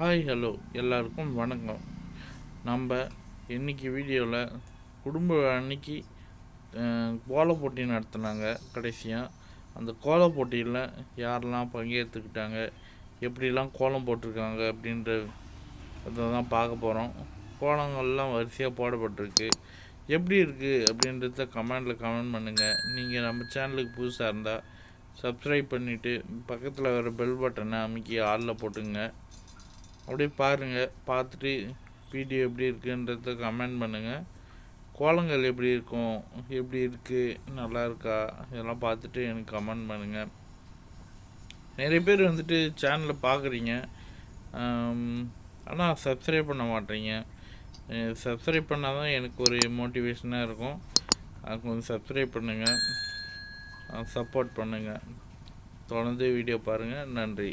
Hi hello எல்லாருக்கும் வணக்கம். நம்ம இன்னைக்கு வீடியோவில் குடும்ப அன்னைக்கு கோல போட்டி நடத்துனாங்க கடைசியாக அந்த கோல போட்டியில் யாரெல்லாம் பங்கேற்றுக்கிட்டாங்க எப்படிலாம் கோலம் போட்டிருக்காங்க அப்படின்ற அதை தான் பார்க்க போகிறோம் கோலங்கள்லாம் வரிசையாக போடப்பட்டிருக்கு. எப்படி இருக்குது அப்படின்றத கமெண்டில் கமெண்ட் பண்ணுங்கள் நீங்கள் நம்ம சேனலுக்கு புதுசாக இருந்தால் சப்ஸ்கிரைப் பண்ணிவிட்டு பக்கத்தில் வர பெல் பட்டனை அமைக்கி ஆளில் போட்டுங்க. அப்படியே பாருங்கள் பார்த்துட்டு வீடியோ எப்படி இருக்குன்றத கமெண்ட் பண்ணுங்கள் கோலங்கள் எப்படி இருக்கும்? எப்படி இருக்குது நல்லா இருக்கா? இதெல்லாம் பார்த்துட்டு எனக்கு கமெண்ட் பண்ணுங்கள் நிறைய பேர் வந்துட்டு சேனலை பார்க்குறீங்க. ஆனால் சப்ஸ்கிரைப் பண்ண மாட்டீங்க. சப்ஸ்கிரைப் பண்ணால் தான் எனக்கு ஒரு மோட்டிவேஷனாக இருக்கும். அது கொஞ்சம் சப்ஸ்கிரைப் பண்ணுங்கள் சப்போர்ட் பண்ணுங்கள் தொடர்ந்து வீடியோ பாருங்கள் நன்றி.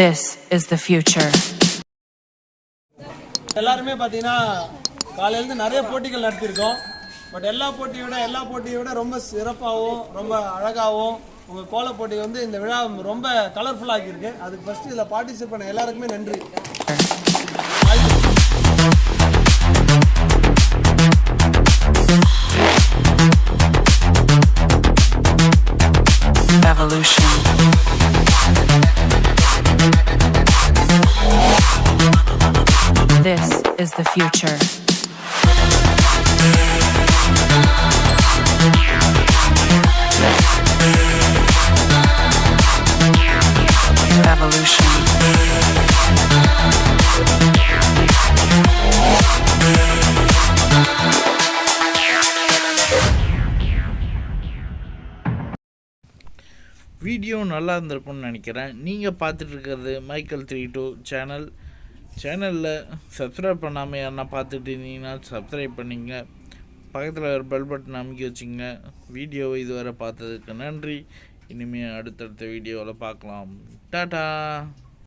This is the future. எல்லாருமே பார்த்தீங்கன்னா காலையிலேருந்து நிறைய போட்டிகள் நடத்தியிருக்கோம். பட் எல்லா போட்டியை விட எல்லா போட்டியை விட ரொம்ப சிறப்பாகவும் ரொம்ப அழகாகவும் உங்கள் கோல போட்டி வந்து இந்த விழா ரொம்ப கலர்ஃபுல்லாக ஆக்கியிருக்கு. அதுக்கு ஃபஸ்ட்டு இதில் பார்ட்டிசிபேட் பண்ண எல்லாருக்குமே நன்றி. Is the future. Evolution. Video நல்லா இருந்திருக்கும்னு நினைக்கிறேன் நீங்கள் பார்த்துட்டு இருக்கிறது மைக்கேல் த்ரீ டூ சேனல் சேனலில் சப்ஸ்கிரைப் பண்ணாமல் யாருன்னா பார்த்துட்டு இருந்தீங்கன்னா சப்ஸ்கிரைப் பண்ணிங்க. பக்கத்தில் ஒரு பெல் பட்டன் அமைக்கி வச்சுங்க. வீடியோவை இதுவரை பார்த்ததுக்கு நன்றி. இனிமேல் அடுத்தடுத்த வீடியோவில் பார்க்கலாம். டாட்டா